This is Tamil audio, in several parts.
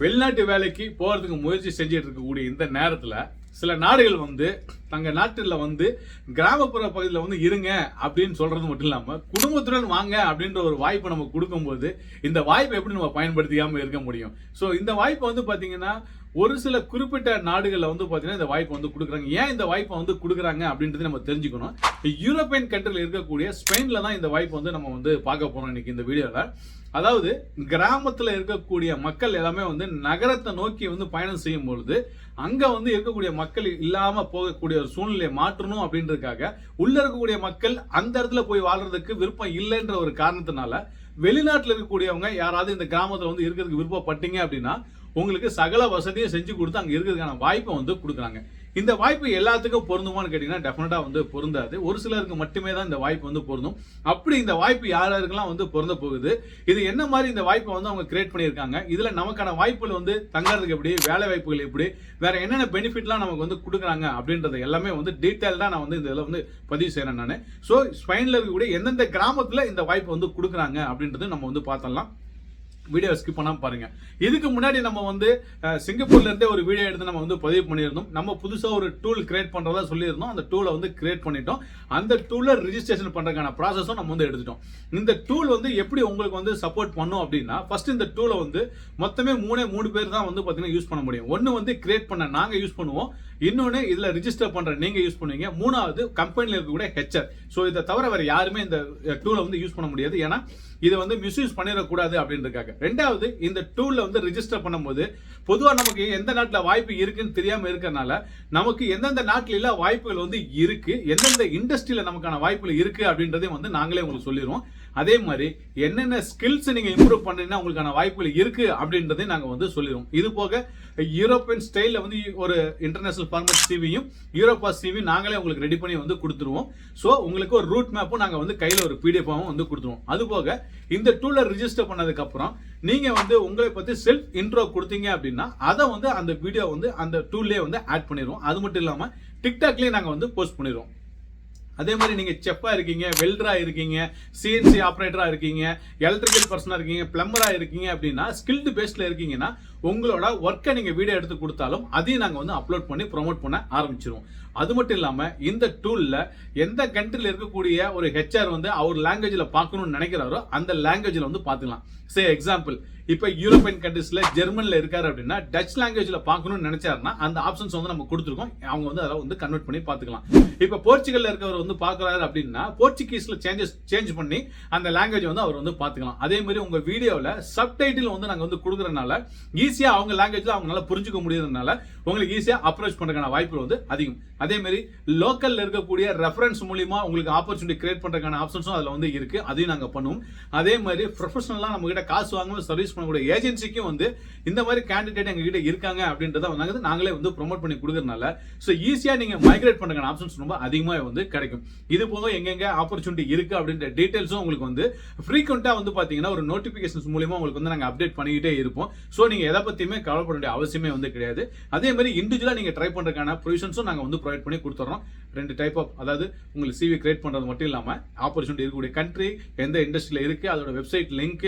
வெளிநாட்டு வேலைக்கு போகிறதுக்கு முயற்சி செஞ்சுட்டு இருக்கக்கூடிய இந்த நேரத்தில் சில நாடுகள் வந்து தங்க நாட்டில் வந்து கிராமப்புற பகுதியில் வந்து இருங்க அப்படின்னு சொல்றது மட்டும் இல்லாமல் குடும்பத்துடன் வாங்க அப்படின்ற ஒரு வாய்ப்பை நம்ம கொடுக்கும்போது இந்த வாய்ப்பை எப்படி நம்ம பயன்படுத்தியாமல் இருக்க முடியும்? ஸோ இந்த வாய்ப்பை வந்து பார்த்தீங்கன்னா ஒரு சில குறிப்பிட்ட நாடுகளில் வந்து பார்த்தீங்கன்னா இந்த வாய்ப்பை வந்து கொடுக்குறாங்க. ஏன் இந்த வாய்ப்பை வந்து கொடுக்குறாங்க அப்படின்றது நம்ம தெரிஞ்சுக்கணும். யூரோப்பியன் கண்ட்ரியில் இருக்கக்கூடிய ஸ்பெயினில் தான் இந்த வாய்ப்பை வந்து நம்ம வந்து பார்க்க போகிறோம் இன்னைக்கு இந்த வீடியோவில் அதாவது கிராமத்தில் இருக்கக்கூடிய மக்கள் எல்லாமே வந்து நகரத்தை நோக்கி வந்து பயணம் செய்யும் பொழுது அங்கே வந்து இருக்கக்கூடிய மக்கள் இல்லாமல் போகக்கூடிய ஒரு சூழ்நிலையை மாற்றணும் அப்படின்றதுக்காக உள்ள இருக்கக்கூடிய மக்கள் அந்த இடத்துல போய் வாழ்றதுக்கு விருப்பம் இல்லைன்ற ஒரு காரணத்தினால வெளிநாட்டில் இருக்கக்கூடியவங்க யாராவது இந்த கிராமத்தில் வந்து இருக்கிறதுக்கு விருப்பப்பட்டீங்க அப்படின்னா உங்களுக்கு சகல வசதியும் செஞ்சு கொடுத்து அங்கே இருக்கிறதுக்கான வாய்ப்பை வந்து கொடுக்குறாங்க. இந்த வாய்ப்பு எல்லாத்துக்கும் பொருந்துமான்னு கேட்டிங்கன்னா டெஃபினட்டாக வந்து பொருந்தாது. ஒரு சிலருக்கு மட்டுமே தான் இந்த வாய்ப்பு வந்து பொருந்தும். அப்படி இந்த வாய்ப்பு யார் யாருக்கெல்லாம் வந்து பொருந்த போகுது? இது என்ன மாதிரி இந்த வாய்ப்பை வந்து அவங்க கிரியேட் பண்ணியிருக்காங்க? இதில் நமக்கான வாய்ப்புகள் வந்து தங்கறதுக்கு எப்படி? வேலை வாய்ப்புகள் எப்படி? வேற என்னென்ன பெனிஃபிட்லாம் நமக்கு வந்து கொடுக்குறாங்க? அப்படின்றது எல்லாமே வந்து டீட்டெயில்டாக நான் வந்து இந்த இதில் வந்து பதிவு செய்கிறேன் நான். ஸோ ஸ்பெயினில் இருக்கக்கூடிய எந்தெந்த கிராமத்தில் இந்த வாய்ப்பு வந்து கொடுக்குறாங்க அப்படின்றது நம்ம வந்து பார்த்தலாம் வீடியோ ஸ்கிப் பண்ணாம பாருங்க. இதுக்கு முன்னாடி நம்ம வந்து அஹ், சிங்கப்பூர்ல இருந்தே ஒரு வீடியோ எடுத்து நம்ம வந்து பதிவு பண்ணியிருந்தோம். நம்ம புதுசாக ஒரு டூல் கிரியேட் பண்ணுறதா சொல்லியிருந்தோம். அந்த டூலை வந்து கிரியேட் பண்ணிட்டோம். அந்த டூல ரிஜிஸ்ட்ரேஷன் பண்ணுறதுக்கான ப்ராசஸும் நம்ம வந்து எடுத்துட்டோம். இந்த டூல் வந்து எப்படி உங்களுக்கு வந்து சப்போர்ட் பண்ணும் அப்படின்னா ஃபர்ஸ்ட் இந்த டூலை வந்து மொத்தமே மூணே மூணு பேர் தான் வந்து பார்த்தீங்கன்னா யூஸ் பண்ண முடியும். ஒன்று வந்து கிரியேட் பண்ண நாங்கள் யூஸ் பண்ணுவோம். இன்னொன்று இதில் ரிஜிஸ்டர் பண்ணுற நீங்கள் யூஸ் பண்ணுவீங்க. மூணாவது கம்பெனியில் இருக்கக்கூடிய ஹெச்ஆர் ஸோ இதை தவிர வேறு யாருமே இந்த டூலை வந்து யூஸ் பண்ண முடியாது. ஏன்னா இதை வந்து மிஸ்யூஸ் பண்ணிடக்கூடாது அப்படின்றதுக்காக. ரெண்டாவது இந்த டூலில் வந்து ரிஜிஸ்டர் பண்ணும்போது பொதுவாக நமக்கு எந்த நாட்டில் வாய்ப்பு இருக்குன்னு தெரியாமல் இருக்கிறனால நமக்கு எந்தெந்த நாட்டிலலாம் எல்லாம் வாய்ப்புகள் வந்து இருக்குது எந்தெந்த இண்டஸ்ட்ரியில் நமக்கான வாய்ப்புகள் இருக்குது அப்படின்றதையும் வந்து நாங்களே உங்களுக்கு சொல்லிடுவோம். அதே மாதிரி என்னென்ன ஸ்கில்ஸ் நீங்கள் இம்ப்ரூவ் பண்ணீங்கன்னா உங்களுக்கான வாய்ப்புகள் இருக்குது அப்படின்றதையும் நாங்கள் வந்து சொல்லிடுவோம். இது போக யூரோப்பியன் ஸ்டைலில் வந்து ஒரு இன்டர்நேஷனல் ஃபார்மட் சிவியும் யூரோப்பா சிவியும் நாங்களே உங்களுக்கு ரெடி பண்ணி வந்து கொடுத்துருவோம். ஸோ உங்களுக்கு ஒரு ரூட் மேப்பும் நாங்கள் வந்து கையில் ஒரு பிடிஎஃபாகவும் வந்து கொடுத்துருவோம். அது போக இந்த டூலை ரிஜிஸ்டர் பண்ணதுக்கு அப்புறம் நீங்க வந்து உங்களை பத்தி செல்ஃப் இன்ட்ரோ கொடுத்தீங்க அப்படின்னா அதை வந்து அந்த வீடியோ வந்து அந்த டூல்லே வந்து ஆட் பண்ணிடுவோம். அது மட்டும் இல்லாம டிக்டாக்லயே நாங்க வந்து போஸ்ட் பண்ணிடுவோம். அதே மாதிரி நீங்கள் செப்பாக இருக்கீங்க வெல்டராக இருக்கீங்க சிஎன்சி ஆப்ரேட்டராக இருக்கீங்க எலக்ட்ரிக்கல் பர்சனாக இருக்கீங்க ப்ளம்பராக இருக்கீங்க அப்படின்னா ஸ்கில்டு பேஸில் இருக்கீங்கன்னா உங்களோட ஒர்க்கை நீங்கள் வீடியோ எடுத்து கொடுத்தாலும் அதையும் நாங்கள் வந்து அப்லோட் பண்ணி ப்ரோமோட் பண்ண ஆரம்பிச்சிருவோம். அது மட்டும் இல்லாமல் இந்த டூலில் எந்த கண்ட்ரியில் இருக்கக்கூடிய ஒரு ஹெச்ஆர் வந்து அவர் லாங்குவேஜில் பார்க்கணும்னு நினைக்கிறாரோ அந்த லாங்குவேஜில் வந்து பார்த்துக்கலாம். சே எக்ஸாம்பிள் இப்போ யூரோப்பியன் கண்ட்ரிஸில் ஜெர்மனில் இருக்காரு அப்படின்னா டச் லாங்குவேஜில் பார்க்கணும்னு நினச்சாருன்னா அந்த ஆப்ஷன்ஸ் வந்து நம்ம கொடுத்துருக்கோம். அவங்க வந்து அதை வந்து கன்வெர்ட் பண்ணி பார்த்துக்கலாம். இப்போ போர்ச்சுகல்ல இருக்கவர் வந்து பார்க்கறாரு அப்படின்னா போர்ச்சுகீஸில் சேஞ்சஸ் சேஞ்ச் பண்ணி அந்த லாங்குவேஜ் வந்து அவர் வந்து பார்த்துக்கலாம். அதே மாதிரி உங்கள் வீடியோவில் சப்டைட்டில் வந்து நாங்கள் வந்து கொடுக்கறதுனால ஈஸியாக அவங்க லாங்குவேஜில் அவங்களால புரிஞ்சுக்க முடியறதுனால உங்களுக்கு ஈஸியாக அப்ரோச் பண்ணுறதுக்கான வாய்ப்புகள் வந்து அதிகம். அதேமாரி லோக்கலில் இருக்கக்கூடிய ரெஃபரன்ஸ் மூலிமா உங்களுக்கு ஆப்பர்ச்சுனிட்டி கிரியேட் பண்ணுறதுக்கான ஆப்ஷன்ஸும் அதில் வந்து இருக்கு. அதையும் நாங்கள் பண்ணுவோம். அதே மாதிரி ப்ரொஃபஷனலாக நம்ம கிட்ட காசு வாங்காம சர்வீஸ் பண்ணக்கூடிய ஏஜென்சிக்கும் வந்து இந்த மாதிரி கேண்டிடேட் எங்ககிட்ட இருக்காங்க அப்படின்றத வந்து நாங்களே வந்து ப்ரொமோட் பண்ணி கொடுக்குறதுனால ஸோ ஈஸியாக நீங்கள் மைக்ரேட் பண்ணுறதுக்கான ஆப்ஷன்ஸ் ரொம்ப அதிகமாக வந்து கிடைக்கும். இது போக எங்கெங்க ஆப்பர்ச்சுனிட்டி இருக்குது அப்படின்ற டீட்டெயில்ஸும் உங்களுக்கு வந்து ஃப்ரீக்வெண்ட்டாக வந்து பார்த்தீங்கன்னா ஒரு நோட்டிஃபிகேஷன்ஸ் மூலியமாக உங்களுக்கு வந்து நாங்கள் அப்டேட் பண்ணிக்கிட்டே இருப்போம். ஸோ நீங்கள் எதை பற்றியுமே கவலைப்பட வேண்டிய அவசியமே வந்து கிடையாது. அதே மாதிரி இண்டிவிஜுவலாக நீங்கள் ட்ரை பண்ணுறதுக்கான ப்ரொவிஷன்ஸும் நாங்கள் வந்து ப்ரொவைட் பண்ணி கொடுத்துறோம். ரெண்டு டைப் ஆஃப் அதாவது உங்களுக்கு சிவி கிரியேட் பண்ணுறது மட்டும் இல்லாமல் ஆப்பர்ச்சுனிட்டி இருக்கக்கூடிய கண்ட்ரி எந்த இண்டஸ்ட்ரியில் இருக்குது அதோட வெப்சைட் லிங்க்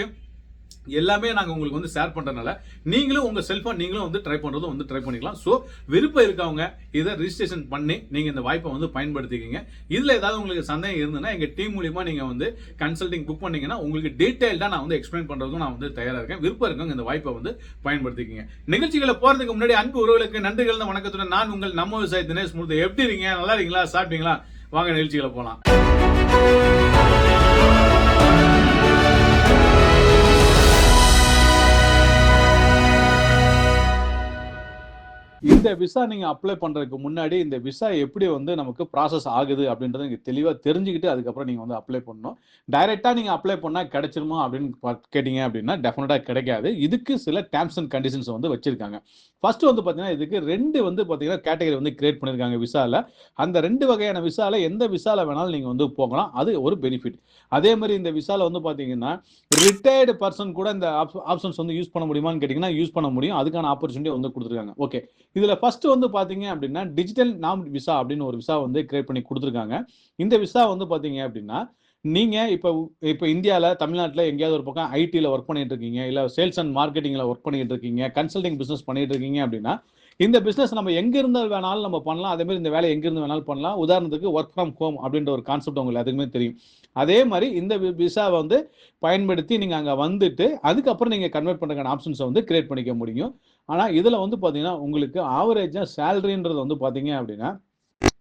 எல்லாமே நாங்கள் உங்களுக்கு வந்து ஷேர் பண்ணுறனால நீங்களும் உங்கள் செல்ஃபோன் நீங்களும் வந்து ட்ரை பண்ணுறதும் வந்து ட்ரை பண்ணிக்கலாம். ஸோ விருப்பம் இருக்கவங்க இதை ரிஜிஸ்ட்ரேஷன் பண்ணி நீங்கள் இந்த வாய்ப்பை வந்து பயன்படுத்திக்கிங்க. இதில் ஏதாவது உங்களுக்கு சந்தேகம் இருந்ததுன்னா எங்கள் டீம் மூலியமா நீங்கள் வந்து கன்சல்டிங் புக் பண்ணிங்கன்னா உங்களுக்கு டீட்டெயில்டாக நான் வந்து எக்ஸ்பிளைன் பண்ணுறதும் நான் வந்து தயாராக இருக்கேன். விருப்பம் இருக்கவங்க இந்த வாய்ப்பை வந்து பயன்படுத்திக்கிங்க. நிகழ்ச்சிகளை போகிறதுக்கு முன்னாடி அன்பு உறவுகளுக்கு நன்றிகள் வணக்கத்துடன் நான் உங்கள் நம்ம விவசாய தினேஷ் மூர்த்தி எப்படி இருக்கீங்க? நல்லா இருக்கீங்களா? சாப்பிட்டீங்களா? வாங்க நிகழ்ச்சிகளை போகலாம் இந்த விசா நீங்க அப்ளை பண்றதுக்கு முன்னாடி இந்த விசா எப்படி வந்து நமக்கு ப்ராசஸ் ஆகுது அப்படின்றத நீங்க தெளிவா தெரிஞ்சுக்கிட்டு அதுக்கப்புறம் நீங்க வந்து அப்ளை பண்ணணும். டைரக்டா நீங்க அப்ளை பண்ணா கிடைச்சிருமா அப்படின்னு கேட்டீங்க அப்படின்னா டெஃபினட்டா கிடைக்காது. இதுக்கு சில டேர்ம்ஸ் அண்ட் கண்டிஷன்ஸ் வந்து வச்சிருக்காங்க. ஃபர்ஸ்ட் வந்து பாத்தீங்கன்னா இதுக்கு ரெண்டு வந்து பாத்தீங்கன்னா கேட்டகரி வந்து கிரியேட் பண்ணிருக்காங்க விசால அந்த ரெண்டு வகையான விசால எந்த விசால வேணாலும் நீங்க வந்து போகலாம். அது ஒரு பெனிஃபிட் அதே மாதிரி இந்த விசால வந்து பாத்தீங்கன்னா ரிட்டையர்டு பர்சன் கூட இந்த ஆப்ஷன்ஸ் வந்து யூஸ் பண்ண முடியுமான்னு கேட்டீங்கன்னா யூஸ் பண்ண முடியும். அதுக்கான ஆப்பர்ச்சுனிட்டி வந்து கொடுத்துருக்காங்க. ஓகே இதுல ஃபர்ஸ்ட் வந்து பாத்தீங்க அப்படின்னா டிஜிட்டல் நாம் விசா அப்படின்னு ஒரு விசா வந்து கிரியேட் பண்ணி கொடுத்துருக்காங்க. இந்த விசா வந்து பாத்தீங்க அப்படின்னா நீங்கள் இப்போ இப்போ இந்தியாவில் தமிழ்நாட்டில் எங்கேயாவது ஒரு பக்கம் ஐடியில் ஒர்க் பண்ணிட்டு இருக்கீங்க இல்லை சேல்ஸ் அண்ட் மார்க்கெட்டிங்கில் ஒர்க் பண்ணிட்டு இருக்கீங்க கன்சல்டிங் பிஸ்னஸ் பண்ணிட்டு இருக்கீங்க அப்படின்னா இந்த பிஸ்னஸ் நம்ம எங்க இருந்து வேணாலும் நம்ம பண்ணலாம். அதே மாதிரி இந்த வேலை எங்க இருந்து வேணாலும் பண்ணலாம். உதாரணத்துக்கு ஒர்க் ஃப்ரம் ஹோம் அப்படின்ற ஒரு கான்செப்ட் உங்களுக்கு எல்லாத்துக்குமே தெரியும். அதே மாதிரி இந்த விசாவை வந்து பயன்படுத்தி நீங்கள் அங்கே வந்துட்டு அதுக்கப்புறம் நீங்கள் கன்வெர்ட் பண்ணுறதுக்கான ஆப்ஷன்ஸை வந்து கிரியேட் பண்ணிக்க முடியும். ஆனால் இதில் வந்து பார்த்தீங்கன்னா உங்களுக்கு ஆவரேஜாக சேலரின்றது வந்து பார்த்தீங்க அப்படின்னா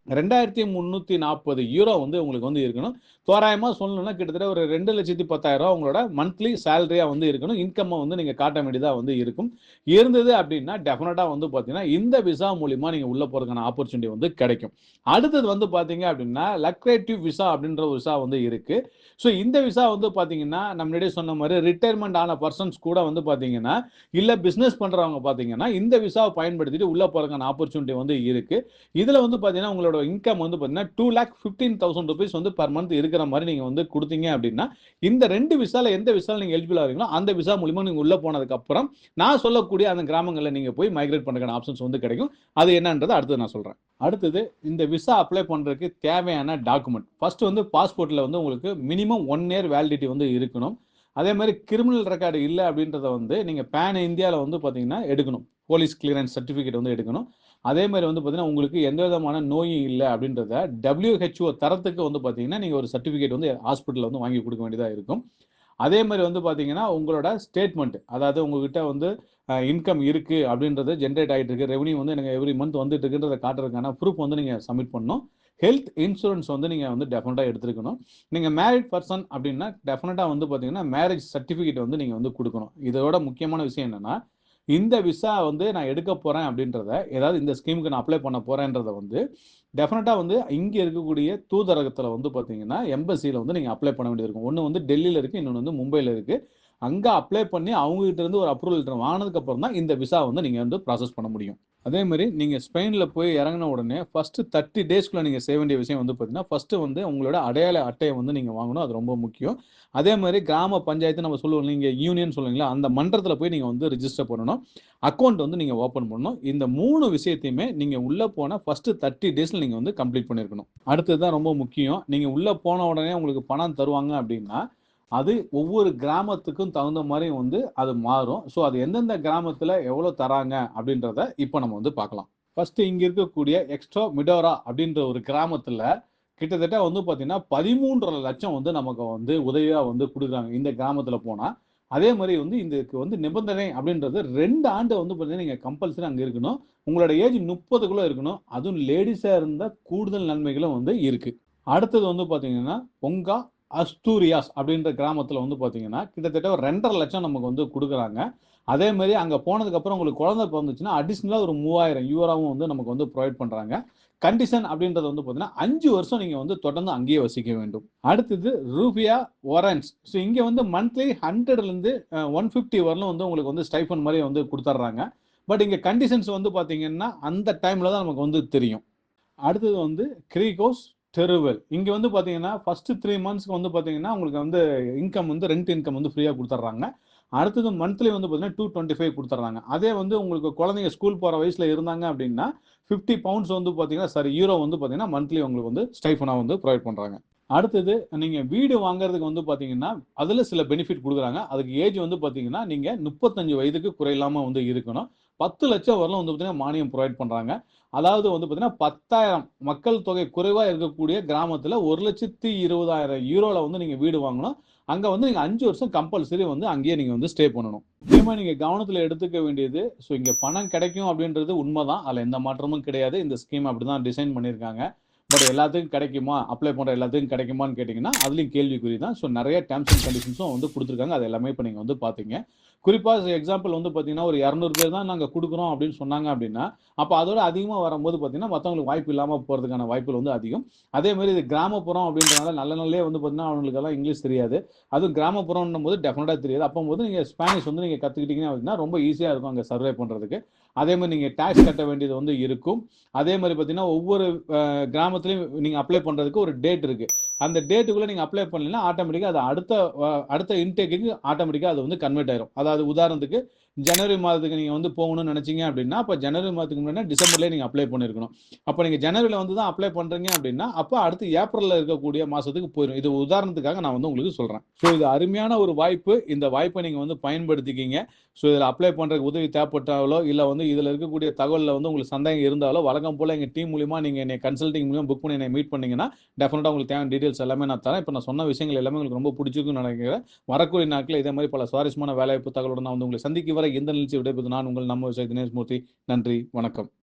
ரெண்டாயிரத்தி முந்நூற்றி நாற்பது யூரோ வந்து உங்களுக்கு வந்து இருக்கணும். தோராயமாக சொல்லணும்னா கிட்டத்தட்ட ஒரு ரெண்டு லட்சத்தி பத்தாயிரம் உங்களோட மந்த்லி சேலரியாக வந்து இருக்கணும். இன்கம்மை வந்து நீங்கள் காட்ட வேண்டியதாக வந்து இருக்கும். இருந்தது அப்படின்னா டெஃபினட்டாக வந்து பார்த்தீங்கன்னா இந்த விசா மூலிமா நீங்கள் உள்ளே போகிறதுக்கான ஆப்பர்ச்சுனிட்டி வந்து கிடைக்கும். அடுத்தது வந்து பார்த்தீங்க அப்படின்னா லக்ரேட்டிவ் விசா அப்படின்ற ஒரு விசா வந்து இருக்குது ஸோ இந்த விசா வந்து பார்த்தீங்கன்னா நம்ம முன்னாடியே சொன்ன மாதிரி ரிட்டையர்மெண்ட் ஆன பர்சன்ஸ் கூட வந்து பார்த்தீங்கன்னா இல்லை பிஸ்னஸ் பண்ணுறவங்க பார்த்தீங்கன்னா இந்த விசாவை பயன்படுத்திட்டு உள்ளே போகிறதுக்கான ஆப்பர்ச்சுனிட்டி வந்து இருக்குது இதில் வந்து பார்த்தீங்கன்னா உங்களோட இன்கம் வந்து பார்த்தீங்கன்னா two lakh fifteen thousand rupees வந்து பர் மந்த் இருக்கிற மாதிரி நீங்கள் வந்து கொடுத்தீங்க அப்படின்னா இந்த ரெண்டு விசாவில் எந்த விசாவில் நீங்கள் எலிஜிபிள் ஆகிறீங்களோ அந்த விசா மூலிமா நீங்கள் உள்ளே போனதுக்கப்புறம் நான் சொல்லக்கூடிய அந்த கிராமங்களில் நீங்கள் போய் மைக்ரேட் பண்ணுறதுக்கான ஆப்ஷன்ஸ் வந்து கிடைக்கும். அது என்னன்றதை அடுத்து நான் சொல்கிறேன் அடுத்தது இந்த விசா அப்ளை பண்ணுறதுக்கு தேவையான டாக்குமெண்ட் ஃபஸ்ட்டு வந்து பாஸ்போர்ட்டில் வந்து உங்களுக்கு மினிமம் ஒன் இயர் வேலிடிட்டி வந்து இருக்கணும். அதே மாதிரி கிரிமினல் ரெக்கார்டு இல்லை அப்படின்றத வந்து நீங்கள் பேன் இந்தியாவில் வந்து பார்த்தீங்கன்னா எடுக்கணும். போலீஸ் கிளியரன்ஸ் சர்டிஃபிகேட் வந்து எடுக்கணும். அதே மாதிரி வந்து பார்த்தீங்கன்னா உங்களுக்கு எந்த விதமான நோயும் இல்லை அப்படின்றத டபிள்யூஹெச்ஓ தரத்துக்கு வந்து பார்த்தீங்கன்னா நீங்கள் ஒரு சர்டிஃபிகேட் வந்து ஹாஸ்பிட்டலில் வந்து வாங்கி கொடுக்க வேண்டியதாக இருக்கும். அதே மாதிரி வந்து பார்த்தீங்கன்னா உங்களோட ஸ்டேட்மெண்ட் அதாவது உங்ககிட்ட வந்து இன்கம் இருக்குது அப்படின்றது ஜென்ரேட் ஆகிட்டு இருக்கு. ரெவன்யூ வந்து எனக்கு எவ்ரி மந்த் வந்துட்டு இருக்குன்றதை காட்டுறதுக்கான ப்ரூஃப் வந்து நீங்கள் சப்மிட் பண்ணணும். ஹெல்த் இன்சூரன்ஸ் வந்து நீங்கள் வந்து டெஃபினட்டாக எடுத்துருக்கணும். நீங்கள் மேரிட் பர்சன் அப்படின்னா டெஃபினட்டாக வந்து பார்த்தீங்கன்னா மேரேஜ் சர்டிஃபிகேட் வந்து நீங்கள் வந்து கொடுக்கணும். இதோட முக்கியமான விஷயம் என்னென்னா இந்த விசா வந்து நான் எடுக்க போகிறேன் அப்படின்றத ஏதாவது இந்த ஸ்கீமுக்கு நான் அப்ளை பண்ண போகிறேன்றத வந்து டெஃபினட்டாக வந்து இங்கே இருக்கக்கூடிய தூதரகத்தில் வந்து பார்த்தீங்கன்னா எம்பசியில் வந்து நீங்கள் அப்ளை பண்ண வேண்டியது இருக்கும். ஒன்று வந்து டெல்லியில் இருக்குது இன்னொன்று வந்து மும்பையில் இருக்குது அங்கே அப்ளை பண்ணி அவங்ககிட்ட இருந்து ஒரு அப்ரூவல் லெட்டர் வாங்கினதுக்கப்புறம் தான் இந்த விசா வந்து நீங்கள் வந்து ப்ராசஸ் பண்ண முடியும். அதே மாதிரி நீங்கள் ஸ்பெயினில் போய் இறங்கின உடனே ஃபஸ்ட்டு தேர்ட்டி டேஸ்க்குள்ளே நீங்கள் செய்ய வேண்டிய விஷயம் வந்து பார்த்தீங்கன்னா ஃபஸ்ட்டு வந்து உங்களோட அடையாள அட்டையை வந்து நீங்கள் வாங்கணும். அது ரொம்ப முக்கியம். அதே மாதிரி கிராம பஞ்சாயத்து நம்ம சொல்லுவோம் நீங்கள் யூனியன் சொல்லுவீங்களா அந்த மன்றத்தில் போய் நீங்கள் வந்து ரிஜிஸ்டர் பண்ணணும். அக்கௌண்ட் வந்து நீங்கள் ஓப்பன் பண்ணணும். இந்த மூணு விஷயத்தையுமே நீங்கள் உள்ளே போனால் ஃபஸ்ட்டு தேர்ட்டி டேஸில் நீங்கள் வந்து கம்ப்ளீட் பண்ணியிருக்கணும் அடுத்தது தான் ரொம்ப முக்கியம். நீங்கள் உள்ளே போன உடனே உங்களுக்கு பணம் தருவாங்க அப்படின்னா அது ஒவ்வொரு கிராமத்துக்கும் தகுந்த மாதிரி வந்து அது மாறும். ஸோ அது எந்தெந்த கிராமத்தில் எவ்வளோ தராங்க அப்படின்றத இப்போ நம்ம வந்து பார்க்கலாம். ஃபர்ஸ்ட் இங்கே இருக்கக்கூடிய எக்ஸ்ட்ரா மிடோரா அப்படின்ற ஒரு கிராமத்தில் கிட்டத்தட்ட வந்து பார்த்தீங்கன்னா பதிமூன்றரை லட்சம் வந்து நமக்கு வந்து உதவியாக வந்து கொடுக்குறாங்க இந்த கிராமத்தில் போனால் அதே மாதிரி வந்து இதுக்கு வந்து நிபந்தனை அப்படின்றது ரெண்டு ஆண்டு வந்து பார்த்தீங்கன்னா நீங்கள் கம்பல்சரி அங்கே இருக்கணும். உங்களோட ஏஜ் முப்பதுக்குள்ளே இருக்கணும். அதுவும் லேடிஸாக இருந்தால் கூடுதல் நன்மைகளும் வந்து இருக்குது அடுத்தது வந்து பார்த்தீங்கன்னா பொங்கா அஸ்தூரியாஸ் அப்படின்ற கிராமத்தில் வந்து பார்த்தீங்கன்னா கிட்டத்தட்ட ஒரு ரெண்டரை லட்சம் நமக்கு வந்து கொடுக்குறாங்க. அதே மாதிரி அங்கே போனதுக்கப்புறம் உங்களுக்கு குழந்தை பிறந்துச்சுன்னா அடிஷ்னலாக ஒரு மூவாயிரம் யூரோவும் வந்து நமக்கு வந்து ப்ரொவைட் பண்ணுறாங்க கண்டிஷன் அப்படின்றது வந்து பார்த்தீங்கன்னா அஞ்சு வருஷம் நீங்கள் வந்து தொடர்ந்து அங்கேயே வசிக்க வேண்டும். அடுத்தது ரூபியா ஒரன்ஸ் ஸோ இங்கே வந்து மந்த்லி ஹண்ட்ரட்லேருந்து ஒன் ஃபிஃப்டி வரலும் வந்து உங்களுக்கு வந்து ஸ்டைஃபன் மாதிரி வந்து கொடுத்துட்றாங்க பட் இங்கே கண்டிஷன்ஸ் வந்து பார்த்தீங்கன்னா அந்த டைமில் தான் நமக்கு வந்து தெரியும். அடுத்தது வந்து கிரீகோஸ் தெருவல் இங்கே வந்து பார்த்தீங்கன்னா ஃபர்ஸ்ட் த்ரீ மந்த்ஸ்க்கு வந்து பார்த்தீங்கன்னா உங்களுக்கு வந்து இன்கம் வந்து ரெண்ட் இன்கம் வந்து ஃப்ரீயாக கொடுத்துட்றாங்க அடுத்தது மந்த்லி வந்து பார்த்தீங்கன்னா டூ டுவெண்ட்டி ஃபைவ் கொடுத்துட்றாங்க அதே வந்து உங்களுக்கு குழந்தைங்க ஸ்கூல் போகிற வயசில் இருந்தாங்க அப்படின்னா ஃபிஃப்டி பவுண்ட்ஸ் வந்து பார்த்தீங்கன்னா சாரி யூரோ வந்து பார்த்தீங்கன்னா மந்த்லி உங்களுக்கு வந்து ஸ்டைஃபனாக வந்து ப்ரொவைட் பண்ணுறாங்க அடுத்தது நீங்கள் வீடு வாங்குறதுக்கு வந்து பார்த்தீங்கன்னா அதில் சில பெனிஃபிட் கொடுக்குறாங்க. அதுக்கு ஏஜ் வந்து பார்த்தீங்கன்னா நீங்கள் முப்பத்தஞ்சு வயதுக்கு குறையில்லாமல் வந்து இருக்கணும். பத்து லட்சம் வரலாம் வந்து பார்த்தீங்கன்னா மானியம் ப்ரொவைட் பண்ணுறாங்க அதாவது வந்து பார்த்தீங்கன்னா பத்தாயிரம் மக்கள் தொகை குறைவாக இருக்கக்கூடிய கிராமத்தில் ஒரு லட்சத்தி இருபதாயிரம் யூரோவில் வந்து நீங்கள் வீடு வாங்கணும். அங்கே வந்து நீங்கள் அஞ்சு வருஷம் கம்பல்சரி வந்து அங்கேயே நீங்கள் வந்து ஸ்டே பண்ணணும். முக்கியமாக நீங்கள் கவனத்தில் எடுத்துக்க வேண்டியது ஸோ இங்கே பணம் கிடைக்கும் அப்படின்றது உண்மைதான். அதில் எந்த மாற்றமும் கிடையாது. இந்த ஸ்கீம் அப்படி தான் டிசைன் பண்ணியிருக்காங்க. பட் எல்லாத்துக்கும் கிடைக்குமா? அப்ளை பண்ணுற எல்லாத்துக்கும் கிடைக்குமான்னு கேட்டிங்கன்னா அதுலேயும் கேள்விக்குறி தான். ஸோ நிறைய டேர்ம்ஸ் அண்ட் கண்டிஷன்ஸும் வந்து கொடுத்துருக்காங்க. அது எல்லாமே இப்போ நீங்கள் வந்து பார்த்தீங்க குறிப்பாக எக்ஸாம்பிள் வந்து பார்த்தீங்கன்னா ஒரு இரநூறு பேர் தான் நாங்கள் கொடுக்குறோம் அப்படின்னு சொன்னாங்க அப்படின்னா அப்போ அதோட அதிகமாக வரும்போது பார்த்தீங்கன்னா மற்றவங்களுக்கு வாய்ப்பு இல்லாமல் போகிறதுக்கான வாய்ப்புகள் வந்து அதிகம். அதே மாதிரி இது கிராமப்புறம் அப்படின்றனால நல்ல நல்லே வந்து பார்த்தீங்கன்னா அவங்களுக்கெல்லாம் இங்கிலீஷ் தெரியாது. அதுவும் கிராமப்புறம்னும் போது டெஃபினட்டாக தெரியாது. அப்போ போது நீங்கள் ஸ்பானிஷ் வந்து நீங்கள் கற்றுக்கிட்டீங்க அப்படின்னா ரொம்ப ஈஸியாக இருக்கும் அங்கே சர்வே பண்ணுறதுக்கு அதே மாதிரி நீங்கள் டேக்ஸ் கட்ட வேண்டியது வந்து இருக்கும். அதே மாதிரி பார்த்தீங்கன்னா ஒவ்வொரு கிராமத்துலையும் நீங்கள் அப்ளை பண்ணுறதுக்கு ஒரு டேட் இருக்குது அந்த டேட்டுக்குள்ளே நீங்கள் அப்ளை பண்ணலைன்னா ஆட்டோமேட்டிக்காக அது அடுத்த அடுத்த இன்டேக்குக்கு ஆட்டோமேட்டிக்காக அது வந்து கன்வெர்ட் ஆயிரும். அதாவது உதாரணத்துக்கு ஜனவரி மாதத்துக்கு நீங்கள் வந்து போகணும்னு நினச்சிங்க அப்படின்னா அப்போ ஜனவரி மாதத்துக்கு முன்னாடி டிசம்பர்லேயே நீங்கள் அப்ளை பண்ணியிருக்கணும் அப்போ நீங்கள் ஜனவரியில் வந்து தான் அப்ளை பண்ணுறீங்க அப்படின்னா அப்போ அடுத்து ஏப்ரலில் இருக்கக்கூடிய மாதத்துக்கு போயிடும் இது உதாரணத்துக்காக நான் வந்து உங்களுக்கு சொல்கிறேன் ஸோ இது அருமையான ஒரு வாய்ப்பு. இந்த வாய்ப்பை நீங்கள் வந்து பயன்படுத்திக்கிங்க. ஸோ இதில் அப்ளை பண்ணுறதுக்கு உதவி தேவைப்பட்டாலோ இல்லை வந்து இதில் இருக்கக்கூடிய தகவலில் வந்து உங்களுக்கு சந்தேகம் இருந்தாலோ வழக்கம் போல் எங்கள் டீம் மூலிமா நீங்கள் என்னை கன்சல்டிங் மூலியமாக புக் பண்ணி என்னை மீட் பண்ணிங்கன்னா டெஃபினட்டாக உங்களுக்கு தேவையான டீட்டெயில்ஸ் எல்லாமே நான் தரேன். இப்போ நான் சொன்ன விஷயங்கள் எல்லாமே உங்களுக்கு ரொம்ப பிடிச்சிருக்குன்னு நினைக்கிறேன். வரக்கூடிய நாட்களில் இதே மாதிரி பல சுவாரஸ்யமான வேலைவாய்ப்பு தகவலோட நான் வந்து உங்களை சந்திக்க வர எந்த நிகழ்ச்சி விடைபெறுது நான் உங்கள் நம்ம விவசாயி தினேஷ் மூர்த்தி. நன்றி வணக்கம்.